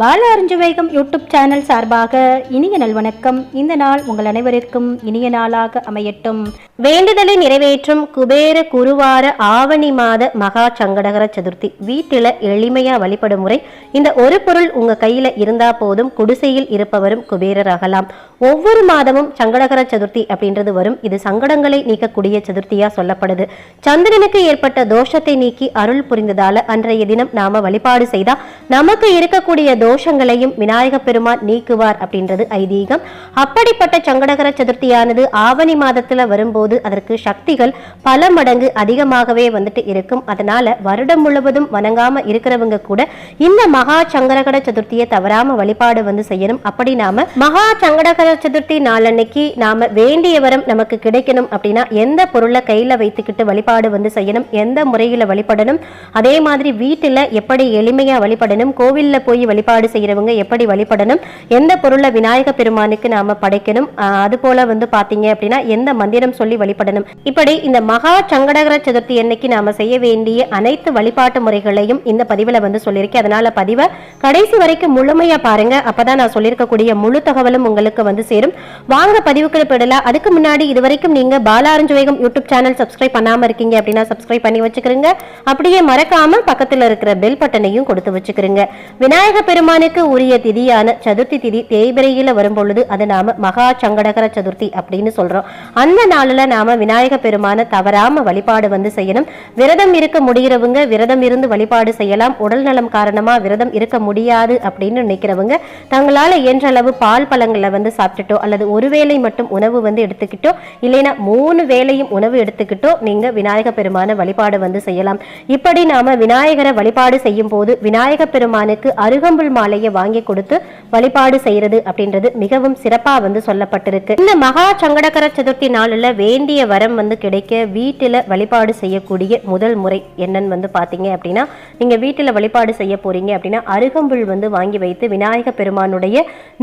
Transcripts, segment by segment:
பால அருஞ்சுவேகம் YouTube channel சார்பாக இனிய நல்வணக்கம் இந்த நாள் உங்கள் அனைவருக்கும் இனிய நாளாக அமையட்டும். வேண்டுதலை நிறைவேற்றும் குபேர குருவார ஆவணி மாத மகா சங்கடகர சதுர்த்தி. வீட்டில் எளிமையா வழிபடும் முறை. இந்த ஒரு பொருள் உங்க கையில இருந்தா போதும் குடிசையில் இருப்பவரும் குபேரர் ஆகலாம் ஒவ்வொரு மாதமும் சங்கடகர சதுர்த்தி அப்படின்றது வரும். இது சங்கடங்களை நீக்கக்கூடிய சதுர்த்தியா சொல்லப்படுது. சந்திரனுக்கு ஏற்பட்ட தோஷத்தை நீக்கி அருள் புரிந்ததால அன்றைய தினம் நாம வழிபாடு செய்தா நமக்கு இருக்கக்கூடிய தோஷங்களையும் விநாயக பெருமான் நீக்குவார் அப்படின்றது ஐதீகம். அப்படிப்பட்ட சங்கடகர சதுர்த்தியானது ஆவணி மாதத்துல வரும்போது அதற்கு சக்திகள் பல மடங்கு அதிகமாகவே வந்துட்டு இருக்கும். அதனால வருடம் முழுவதும் வணங்காம இருக்கிறவங்க கூட இந்த மகா சங்கடகர சதுர்த்தியை தவறாம வழிபாடு வந்து செய்யணும். அப்படி நாம மகா சங்கடகர சதுர்த்தி நாளன்னைக்கு நாம வேண்டிய வரம் நமக்கு கிடைக்கணும் அப்படின்னா எந்த பொருளை கையில வைத்துக்கிட்டு வழிபாடு வந்து செய்யணும்? எந்த முறையில வழிபடணும்? அதே மாதிரி வீட்டுல எப்படி எளிமையா வழிபடணும்? கோவில்ல போய் வழிபாடு வழிபாடு செய்யறவங்க எப்படி வழிபடணும் எந்த பொருளை விநாயக பெருமானுக்கு நாம படைக்கணும் அது போல வந்து பாத்தீங்க அப்படின்னா எந்த மந்திரம் சொல்லி வழிபடணும். இப்படி இந்த மகா சங்கடகர சதுர்த்தி என்னைக்கு நாம செய்ய வேண்டிய அனைத்து வழிபாட்டு முறைகளையும் இந்த பதிவுல வந்து சொல்லியிருக்கேன். அதனால பதிவை கடைசி வரைக்கும் முழுமையா பாருங்க. அப்பதான் நான் சொல்லியிருக்கக்கூடிய முழு தகவலும் உங்களுக்கு வந்து சேரும். வாங்க பதிவுக்கு போயிடலாம். அதுக்கு முன்னாடி இது வரைக்கும் நீங்க பாலாரஞ்சுவேகம் யூடியூப் சேனல் சப்ஸ்கிரைப் பண்ணாம இருக்கீங்க அப்படின்னா சப்ஸ்கிரைப் பண்ணி வச்சுக்கிறீங்க அப்படியே மறக்காம பக்கத்துல இருக்கிற பெல் பட்டனையும் கொடுத்து வச்சுக்கிறீங்க விநாயக பெருமானுக்கு உரிய திதியான சதுர்த்தி திதி தேய்பிரையில வரும் பொழுது அது நாம மகா சங்கடகர சதுர்த்தி அப்படின்னு சொல்றோம். அந்த நாளில் நாம விநாயக பெருமான தவறாம வழிபாடு வந்து செய்யணும். விரதம் இருக்க முடிகிறவங்க விரதம் இருந்து வழிபாடு செய்யலாம். உடல் நலம் காரணமா விரதம் இருக்க முடியாது அப்படின்னு நினைக்கிறவங்க தங்களால இயன்ற அளவு பால் பழங்களை வந்து சாப்பிட்டுட்டோ அல்லது ஒரு வேளை மட்டும் உணவு வந்து எடுத்துக்கிட்டோ இல்லைன்னா மூணு வேளையும் உணவு எடுத்துக்கிட்டோ நீங்க விநாயக பெருமான வழிபாடு வந்து செய்யலாம். இப்படி நாம விநாயகரை வழிபாடு செய்யும் போது விநாயக பெருமானுக்கு அருகம்புல் கடவுள் மாலையை வாங்கி கொடுத்து வழிபாடு செய்யறது அப்படின்றது மிகவும் சிறப்பா வந்து சொல்லப்பட்டிருக்கு. இந்த மகா சங்கடகர சதுர்த்தி நாளில் வேண்டிய வரம் வந்து கிடைக்க வீட்டில் வழிபாடு செய்யக்கூடிய முதல் முறை என்னன்னு வந்து பார்த்தீங்க அப்படின்னா நீங்கள் வீட்டில் வழிபாடு செய்ய போறீங்க அப்படின்னா அருகம்புல் வந்து வாங்கி வைத்து விநாயக பெருமானுடைய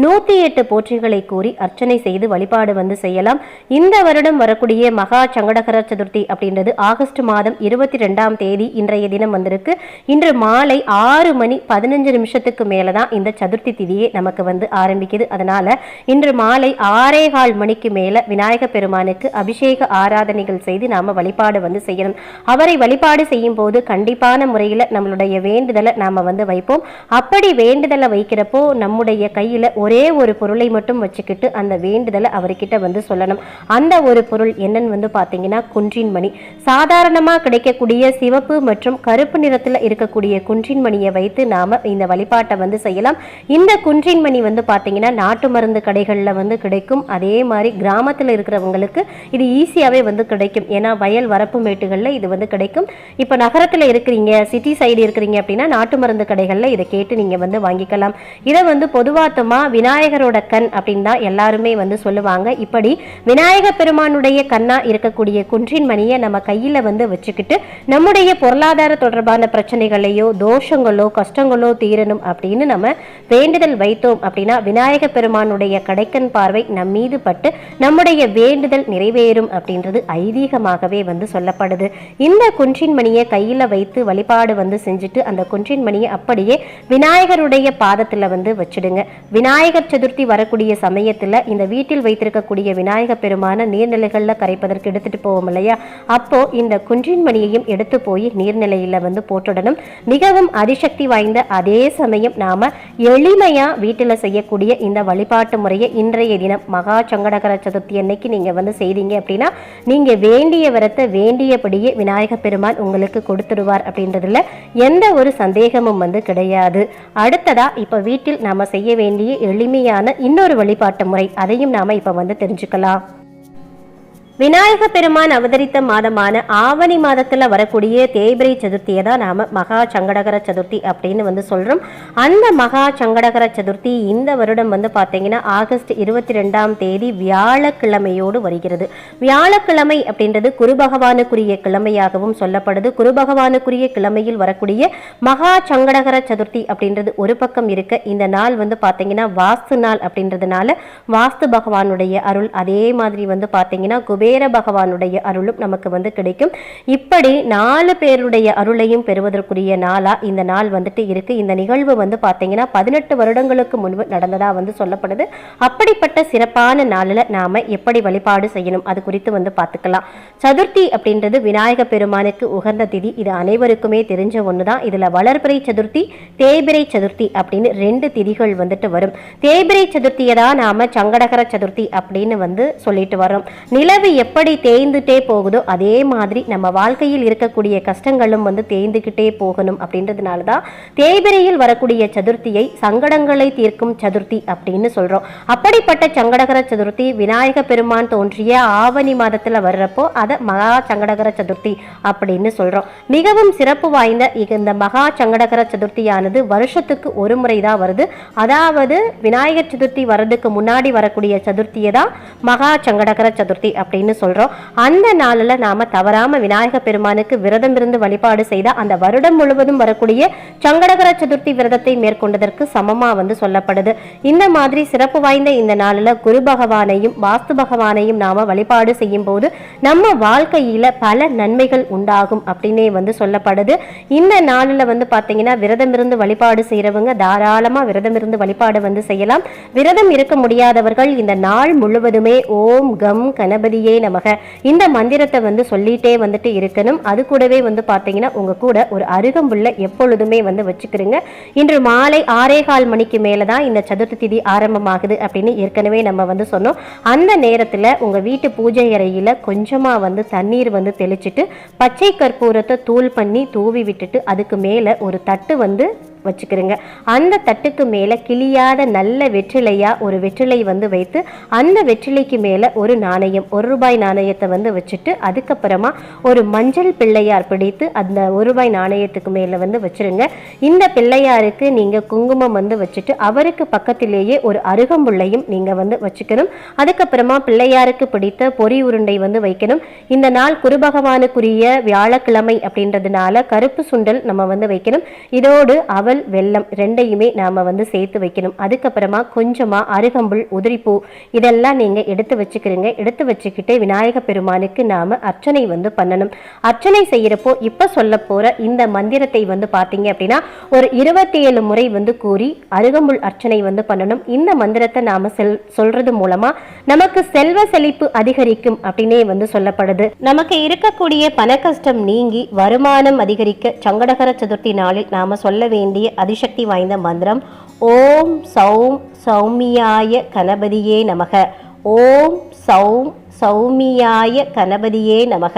நூற்றி எட்டு போற்றிகளை கூறி அர்ச்சனை செய்து வழிபாடு வந்து செய்யலாம். இந்த வருடம் வரக்கூடிய மகா சங்கடகர சதுர்த்தி அப்படின்றது ஆகஸ்ட் மாதம் இருபத்தி ரெண்டாம் தேதி இன்றைய தினம் வந்திருக்கு. இன்று மாலை ஆறு மணி பதினஞ்சு நிமிஷத்துக்கு மேலே தான் இந்த சதுர்த்தி திதியே நமக்கு வந்து ஆரம்பிக்குது. அதனால் இன்று மாலை ஆறே கால் மணிக்கு மேலே விநாயக பெருமானுக்கு அபிஷேக ஆராதனைகள் செய்து நாம் வழிபாடு வந்து செய்யணும். அவரை வழிபாடு செய்யும் போது கண்டிப்பான முறையில் நம்மளுடைய வேண்டுதலை நாம் வந்து வைப்போம். அப்படி வேண்டுதலை வைக்கிறப்போ நம்முடைய கையில் ஒரே ஒரு பொருளை மட்டும் வச்சுக்கிட்டு அந்த வேண்டுதலை அவர்கிட்ட வந்து சொல்லணும். அந்த ஒரு பொருள் என்னன்னு வந்து பார்த்தீங்கன்னா குன்றின் மணி. சாதாரணமாக கிடைக்கக்கூடிய சிவப்பு மற்றும் கருப்பு நிறத்தில் இருக்கக்கூடிய குன்றின் மணியை வைத்து நாம் இந்த வழிபாட்டை வந்து செய்யலாம். இந்த குன்றின் மணி வந்து பார்த்தீங்கன்னா நாட்டு மருந்து கடைகளில் வந்து கிடைக்கும். அதே மாதிரி கிராமத்தில் இருக்கிறவங்களுக்கு இது ஈஸியாகவே வந்து கிடைக்கும். ஏன்னா வயல் வரப்பு மேட்டுகளில் இது வந்து கிடைக்கும். இப்போ நகரத்தில் இருக்கிறீங்க சிட்டி சைடு இருக்கிறீங்க அப்படின்னா நாட்டு மருந்து கடைகளில் இதை கேட்டு நீங்கள் வந்து வாங்கிக்கலாம். இதை வந்து பொதுவாத்தமா விநாயகரோட கண் அப்படின்னு தான் எல்லாருமே வந்து சொல்லுவாங்க. இப்படி விநாயக பெருமானுடைய கண்ணா இருக்கக்கூடிய குன்றின் மணியை நம்ம கையில் வந்து வச்சுக்கிட்டு நம்முடைய பொருளாதார தொடர்பான பிரச்சனைகளையோ தோஷங்களோ கஷ்டங்களோ தீரணும் அப்படின்னு அப்படின்னு நம்ம வேண்டுதல் வைத்தோம் அப்படின்னா விநாயக பெருமானுடைய கடைக்கன் பார்வை நம் மீது பட்டு நம்முடைய வேண்டுதல் நிறைவேறும் அப்படின்றது ஐதீகமாகவே வந்து சொல்லப்படுது. இந்த குன்றின் மணியை கையில் வைத்து வழிபாடு வந்து செஞ்சுட்டு அந்த குன்றின் மணியை அப்படியே விநாயகருடைய பாதத்தில் வந்து வச்சுடுங்க. விநாயகர் சதுர்த்தி வரக்கூடிய சமயத்தில் இந்த வீட்டில் வைத்திருக்கக்கூடிய விநாயக பெருமான நீர்நிலைகளில் கரைப்பதற்கு எடுத்துட்டு போவோம் இல்லையா? அப்போ இந்த குன்றின் மணியையும் எடுத்து போய் நீர்நிலையில் வந்து போட்டுடணும். மிகவும் அதிசக்தி வாய்ந்த அதே சமயம் நாம எளிமையா வீட்டில் செய்யக்கூடிய இந்த வழிபாட்டு முறையை இன்றைய தினம் மகா சங்கடகர சதுர்த்தி அன்னைக்கு நீங்க வந்து செய்தீங்க அப்படின்னா நீங்க வேண்டிய வரத்தை வேண்டியபடியே விநாயக பெருமான் உங்களுக்கு கொடுத்துடுவார் அப்படின்றதுல எந்த ஒரு சந்தேகமும் வந்து கிடையாது. அடுத்ததா இப்ப வீட்டில் நாம செய்ய வேண்டிய எளிமையான இன்னொரு வழிபாட்டு முறை அதையும் நாம இப்ப வந்து தெரிஞ்சுக்கலாம். விநாயக பெருமான் அவதரித்த மாதமான ஆவணி மாதத்துல வரக்கூடிய தேய்பிரை சதுர்த்தியை தான் நாம மகா சங்கடகர சதுர்த்தி அப்படின்னு வந்து சொல்றோம். அந்த மகா சங்கடகர சதுர்த்தி இந்த வருடம் வந்து பார்த்தீங்கன்னா ஆகஸ்ட் இருபத்தி ரெண்டாம் தேதி வியாழக்கிழமையோடு வருகிறது. வியாழக்கிழமை அப்படின்றது குரு பகவானுக்குரிய கிழமையாகவும் சொல்லப்படுது. குரு பகவானுக்குரிய கிழமையில் வரக்கூடிய மகா சங்கடகர சதுர்த்தி அப்படின்றது ஒரு பக்கம் இருக்க இந்த நாள் வந்து பார்த்தீங்கன்னா வாஸ்து நாள் அப்படின்றதுனால வாஸ்து பகவானுடைய அருள் அதே மாதிரி வந்து பார்த்தீங்கன்னா குபேர குபேர பகவானுடைய அருளும் நமக்கு வந்து கிடைக்கும். இப்படி நாலு பேருடைய அருளையும் பெறுவதற்குரிய நாளா இந்த நாள் வந்துட்டு இருக்கு. இந்த நிகழ்வு வந்து பார்த்தீங்கன்னா பதினெட்டு வருடங்களுக்கு முன்பு நடந்ததா வந்து சொல்லப்படுது. அப்படிப்பட்ட சிறப்பான நாளில் நாம எப்படி வழிபாடு செய்யணும்? அது குறித்து வந்து பார்த்துக்கலாம் சதுர்த்தி அப்படின்றது விநாயக பெருமானுக்கு உகந்த திதி. இது அனைவருக்குமே தெரிஞ்ச ஒன்று தான் இதில் வளர்பிறை சதுர்த்தி தேய்பிரை சதுர்த்தி அப்படின்னு ரெண்டு திதிகள் வந்துட்டு வரும். தேய்பிரை சதுர்த்தியை தான் நாம சங்கடகர சதுர்த்தி அப்படின்னு வந்து சொல்லிட்டு வரோம் நிலவு எப்படி தேய்ந்துட்டே போகுதோ அதே மாதிரி நம்ம வாழ்க்கையில் இருக்கக்கூடிய கஷ்டங்களும் வந்து தேய்ந்துக்கிட்டே போகணும் அப்படின்றதுனால தான் தேய்பிரையில் வரக்கூடிய சதுர்த்தியை சங்கடங்களை தீர்க்கும் சதுர்த்தி அப்படின்னு சொல்கிறோம் அப்படிப்பட்ட சங்கடகர சதுர்த்தி விநாயக பெருமான் தோன்றிய ஆவணி மாதத்துல வர்றப்போ அதை மகா சங்கடகர சதுர்த்தி அப்படின்னு சொல்றோம். மிகவும் சிறப்பு வாய்ந்த இந்த மகா சங்கடகர சதுர்த்தியானது வருஷத்துக்கு ஒரு முறை தான் வருது. அதாவது விநாயகர் சதுர்த்தி வர்றதுக்கு முன்னாடி வரக்கூடிய சதுர்த்தியை தான் மகா சங்கடகர சதுர்த்தி அப்படின்னு அப்படின்னு சொல்றோம். அந்த நாளில் நாம தவறாம விநாயக பெருமானுக்கு விரதம் இருந்து வழிபாடு செய்த அந்த வருடம் முழுவதும் வரக்கூடிய சங்கடகர சதுர்த்தி விரதத்தை மேற்கொண்டதற்கு சமமா வந்து சொல்லப்படுது. இந்த மாதிரி சிறப்பு வாய்ந்த இந்த நாளில் குரு பகவானையும் வாஸ்து பகவானையும் நாம வழிபாடு செய்யும் போது நம்ம வாழ்க்கையில பல நன்மைகள் உண்டாகும் அப்படின்னே வந்து சொல்லப்படுது. இந்த நாளில் வந்து பார்த்தீங்கன்னா விரதம் இருந்து வழிபாடு செய்கிறவங்க தாராளமாக விரதம் இருந்து வழிபாடு வந்து செய்யலாம். விரதம் இருக்க முடியாதவர்கள் இந்த நாள் முழுவதுமே ஓம் கம் கணபதியே நமக. இந்த மந்திரத்தை வந்து சொல்லிட்டே வந்துட்டு இருக்கணும். அது கூடவே வந்து பார்த்தீங்கன்னா உங்க கூட ஒரு அருகம்புல்ல எப்பொழுதுமே வந்து வச்சுக்கிறீங்க. இன்று மாலை ஆறே கால் மணிக்கு மேலே தான் இந்த சதுர்த்தி திதி ஆரம்பமாகுது அப்படின்னு ஏற்கனவே நம்ம வந்து சொன்னோம். அந்த நேரத்தில் உங்கள் வீட்டு பூஜை அறையில் கொஞ்சமாக வந்து தண்ணீர் வந்து தெளிச்சிட்டு பச்சை கற்பூரத்தை தூள் பண்ணி தூவி விட்டுட்டு அதுக்கு மேலே ஒரு தட்டு வந்து வச்சுக்கிறேங்க. அந்த தட்டுக்கு மேலே கிளியாத நல்ல வெற்றிலையா ஒரு வெற்றிலை வந்து வைத்து அந்த வெற்றிலைக்கு மேலே ஒரு நாணயம் ஒரு ரூபாய் நாணயத்தை வந்து வச்சுட்டு அதுக்கப்புறமா ஒரு மஞ்சள் பிள்ளையார் பிடித்து அந்த ஒரு ரூபாய் நாணயத்துக்கு மேலே வந்து வச்சிருங்க. இந்த பிள்ளையாருக்கு நீங்கள் குங்குமம் வந்து வச்சுட்டு அவருக்கு பக்கத்திலேயே ஒரு அருகம்புள்ளையும் நீங்கள் வந்து வச்சுக்கணும். அதுக்கப்புறமா பிள்ளையாருக்கு பிடித்த பொறி உருண்டை வந்து வைக்கணும். இந்த நாள் குரு பகவானுக்குரிய வியாழக்கிழமை அப்படின்றதுனால கருப்பு சுண்டல் நம்ம வந்து வைக்கணும். இதோடு அவர் அவல் வெள்ளம் ரெண்டையுமே நாம் வந்து சேர்த்து வைக்கணும். அதுக்கப்புறமா கொஞ்சமாக அருகம்புல் உதிரிப்பூ இதெல்லாம் நீங்கள் எடுத்து வச்சுக்கிறீங்க. எடுத்து வச்சுக்கிட்டு விநாயக பெருமானுக்கு நாம் அர்ச்சனை வந்து பண்ணணும். அர்ச்சனை செய்கிறப்போ இப்போ சொல்ல போகிற இந்த மந்திரத்தை வந்து பார்த்தீங்க அப்படின்னா ஒரு இருபத்தி ஏழு முறை வந்து கூறி அருகம்புல் அர்ச்சனை வந்து பண்ணணும். இந்த மந்திரத்தை நாம் செல் சொல்கிறது மூலமாக நமக்கு செல்வ செழிப்பு அதிகரிக்கும் அப்படின்னே வந்து சொல்லப்படுது. நமக்கு இருக்கக்கூடிய பண கஷ்டம் நீங்கி வருமானம் அதிகரிக்க சங்கடகர சதுர்த்தி நாளில் நாம் சொல்ல வேண்டிய அதிசக்தி வாய்ந்த மந்திரம். ஓம் சௌம் சௌமியாய கணபதியே நமக. ஓம் சௌம் சௌமியாய கணபதியே நமக.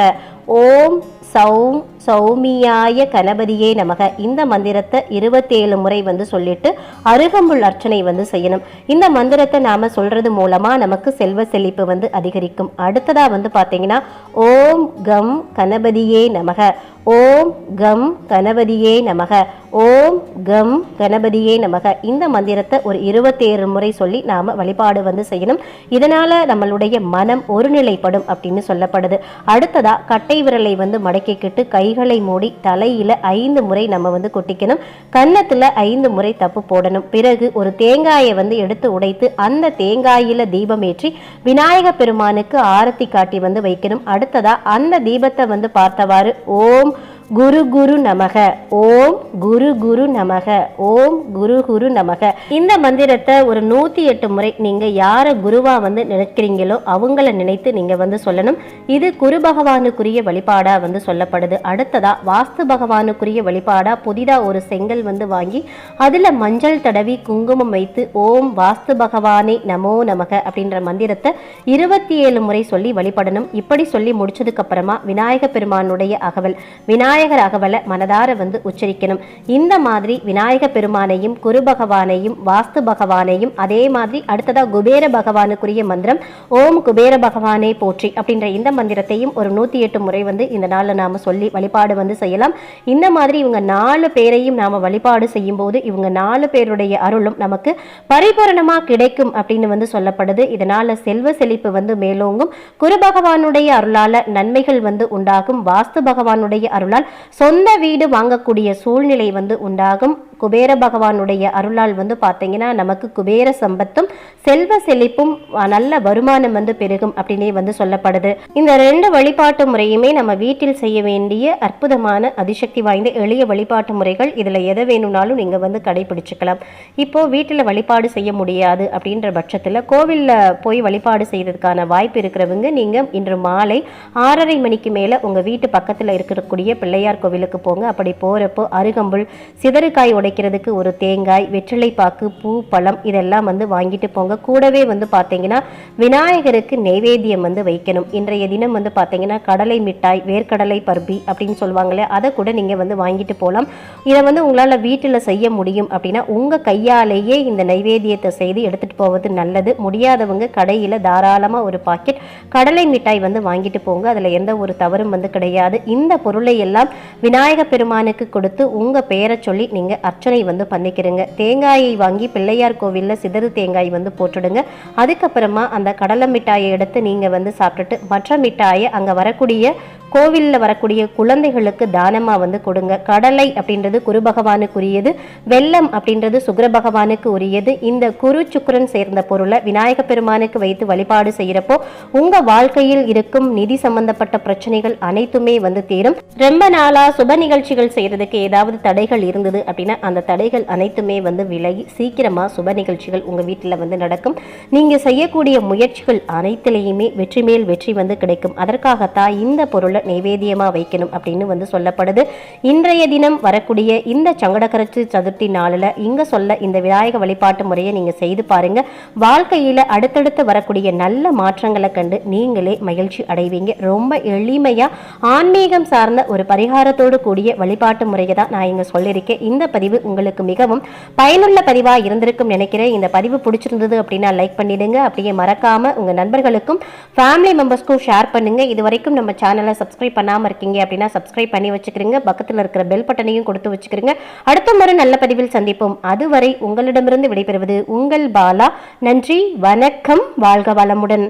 ஓம் சௌம் சௌமியாய கணபதியே நமக. இந்த மந்திரத்தை இருபத்தேழு முறை வந்து சொல்லிட்டு அருகம்புல் அர்ச்சனை வந்து செய்யணும். இந்த மந்திரத்தை நாம சொல்றது மூலமா நமக்கு செல்வ செழிப்பு வந்து அதிகரிக்கும். அடுத்ததா வந்து பார்த்தீங்கன்னா ஓம் கம் கணபதியே நமக. ஓம் கம் கணபதியே நமக. ஓம் கம் கணபதியே நமக. இந்த மந்திரத்தை ஒரு இருபத்தேழு முறை சொல்லி நாம வழிபாடு வந்து செய்யணும். இதனால் நம்மளுடைய மனம் ஒருநிலைப்படும் அப்படின்னு சொல்லப்படுது. அடுத்ததாக கட்டை விரலை வந்து மடக்கிக்கிட்டு கைகளை மூடி தலையில் ஐந்து முறை நம்ம வந்து கொட்டிக்கணும். கன்னத்தில் ஐந்து முறை தப்பு போடணும். பிறகு ஒரு தேங்காயை வந்து எடுத்து உடைத்து அந்த தேங்காயில் தீபம் ஏற்றி விநாயக பெருமானுக்கு ஆரத்தி காட்டி வந்து வைக்கணும். அடுத்ததாக அந்த தீபத்தை வந்து பார்த்தவாறு ஓம் குரு குரு நமக. ஓம் குரு குரு நமக. ஓம் குரு குரு நமக. இந்த மந்திரத்தை ஒரு நூத்தி எட்டு முறை நீங்க யார குருவா வந்து நினைக்கிறீங்களோ அவங்கள நினைத்து நீங்க வந்து சொல்லணும். இது குரு பகவானுக்குரிய வழிபாடா வந்து சொல்லப்படுது. அடுத்ததா வாஸ்து பகவானுக்குரிய வழிபாடா புதிதா ஒரு செங்கல் வந்து வாங்கி அதுல மஞ்சள் தடவி குங்குமம் வைத்து ஓம் வாஸ்து பகவானே நமோ நமக அப்படின்ற மந்திரத்தை இருபத்தி ஏழு முறை சொல்லி வழிபடணும். இப்படி சொல்லி முடிச்சதுக்கு அப்புறமா விநாயக பெருமானுடைய அகவல். விநாயக விநாயகர் அகவலை மனதார வந்து உச்சரிக்கணும். இந்த மாதிரி விநாயக பெருமானையும் குரு பகவானையும் வாஸ்து பகவானையும் அதே மாதிரி அடுத்ததாக குபேர பகவானுக்குரிய மந்திரம் ஓம் குபேர பகவானே போற்றி அப்படின்ற இந்த மந்திரத்தையும் ஒரு நூற்றி எட்டு முறை வந்து இந்த நாளில் நாம் சொல்லி வழிபாடு வந்து செய்யலாம். இந்த மாதிரி இவங்க நாலு பேரையும் நாம் வழிபாடு செய்யும் போது இவங்க நாலு பேருடைய அருளும் நமக்கு பரிபூரணமாக கிடைக்கும் அப்படின்னு வந்து சொல்லப்படுது. இதனால செல்வ செழிப்பு வந்து மேலோங்கும். குரு பகவானுடைய அருளால நன்மைகள் வந்து உண்டாகும். வாஸ்து பகவானுடைய அருளால் சொந்த வீடு வாங்கக்கூடிய சூழ்நிலை வந்து உண்டாகும். குபேர பகவானுடைய அருளால் வந்து பார்த்தீங்கன்னா நமக்கு குபேர சம்பத்தும் செல்வ செழிப்பும் நல்ல வருமானம் வந்து பெருகும் அப்படின்னே வந்து சொல்லப்படுது. இந்த ரெண்டு வழிபாட்டு முறையுமே நம்ம வீட்டில் செய்ய வேண்டிய அற்புதமான அதிசக்தி வாய்ந்த எளிய வழிபாட்டு முறைகள். இதில் எதை வேணும்னாலும் நீங்கள் வந்து கடைபிடிச்சுக்கலாம். இப்போ வீட்டில் வழிபாடு செய்ய முடியாது அப்படின்ற பட்சத்தில் கோவிலில் போய் வழிபாடு செய்யறதுக்கான வாய்ப்பு இருக்கிறவங்க நீங்கள் இன்று மாலை ஆறரை மணிக்கு மேலே உங்கள் வீட்டு பக்கத்தில் இருக்கக்கூடிய பிள்ளையார் கோவிலுக்கு போங்க. அப்படி போகிறப்போ அருகம்புல் சிதறுக்காய் உடைக்கிறதுக்கு ஒரு தேங்காய் வெற்றிலை பாக்கு பூ பழம் இதெல்லாம் வந்து வாங்கிட்டு போங்க. கூடவே வந்து பார்த்தீங்கன்னா விநாயகருக்கு நெய்வேத்தியம் வந்து வைக்கணும். இன்றைய தினம் வந்து பார்த்தீங்கன்னா கடலை மிட்டாய் வேர்க்கடலை பருப்பி அப்படின்னு சொல்லுவாங்களே அதை கூட நீங்கள் வந்து வாங்கிட்டு போகலாம் இதை வந்து உங்களால் வீட்டில் செய்ய முடியும் அப்படின்னா உங்கள் கையாலேயே இந்த நைவேத்தியத்தை செய்து எடுத்துகிட்டு போவது நல்லது. முடியாதவங்க கடையில் தாராளமாக ஒரு பாக்கெட் கடலை மிட்டாய் வந்து வாங்கிட்டு போங்க. அதில் எந்த ஒரு தவறும் வந்து கிடையாது. இந்த பொருளை எல்லாம் விநாயக பெருமானுக்கு கொடுத்து உங்கள் பெயரை சொல்லி நீங்கள் அர்ச்சனை வந்து பண்ணிக்கிறேங்க. தேங்காயை வாங்கி பிள்ளையார் கோவிலில் சிதறு தேங்காய் வந்து போட்டுடுங்க. அதுக்கப்புறமா அந்த கடலை மிட்டாயை எடுத்து நீங்கள் வந்து சாப்பிட்டுட்டு மற்ற மிட்டாயை அங்கே வரக்கூடிய கோவிலில் வரக்கூடிய குழந்தைகளுக்கு தானமாக வந்து கொடுங்க. கடலை அப்படின்றது குரு பகவானுக்குரியது வெள்ளம் அப்படின்றது சுக்கர பகவானுக்கு உரியது. இந்த குரு சுக்கிரன் சேர்ந்த பொருளை விநாயக பெருமானுக்கு வைத்து வழிபாடு செய்கிறப்போ உங்கள் வாழ்க்கையில் இருக்கும் நிதி சம்பந்தப்பட்ட பிரச்சனைகள் அனைத்துமே வந்து தீரும். ரொம்ப நாளாக சுப நிகழ்ச்சிகள் செய்கிறதுக்கு ஏதாவது தடைகள் இருந்தது அப்படின்னா அந்த தடைகள் அனைத்துமே வந்து விலகி சீக்கிரமாக சுப நிகழ்ச்சிகள் உங்கள் வீட்டில் வந்து நடக்கும். நீங்கள் செய்யக்கூடிய முயற்சிகள் அனைத்திலையுமே வெற்றி மேல் வெற்றி வந்து கிடைக்கும். அதற்காகத்தான் இந்த பொருளை நைவேத்தியமாக வைக்கணும் அப்படின்னு வந்து சொல்லப்படுது. இன்றைய தினம் வரக்கூடிய இந்த சங்கடகரட்சி சதுர்த்தி நாளில் இங்கே சொல்ல இந்த விநாயக வழிபாட்டு முறையை நீங்கள் செய்து பாருங்க. வாழ்க்கையில் அடுத்தடுத்து வரக்கூடிய நல்ல மாற்றங்களை கண்டு நீங்களே மகிழ்ச்சி அடைவீங்க. ரொம்ப எளிமையாக ஆன்மீகம் சார்ந்த ஒரு பரிகாரத்தோடு கூடிய வழிபாட்டு முறையை தான் நான் இங்கே சொல்லியிருக்கேன். இந்த பதிவு உங்களுக்கு மிகவும் பயனுள்ள பதிவாக இருந்திருக்கும் நினைக்கிறேன். இந்த பதிவு பிடிச்சிருந்தது அப்படின்னா லைக் பண்ணிடுங்க. அப்படியே மறக்காம உங்கள் நண்பர்களுக்கும் ஃபேமிலி மெம்பர்ஸ்க்கும் ஷேர் பண்ணுங்க. இது வரைக்கும் நம்ம சேனலை சப்ஸ்கிரைப் பண்ணாம இருக்கீங்க அப்படின்னா சப்ஸ்கிரைப் பண்ணி வச்சுக்கிறீங்க பக்கத்தில் இருக்கிற பெல் பட்டனையும் கொடுத்து வச்சுக்கிறீங்க அடுத்த முறை நல்ல பதிவில் சந்திப்போம். அதுவரை உங்களிடமிருந்து விடைபெறுவது உங்கள் பாலா. நன்றி வணக்கம் வாழ்க வளமுடன்.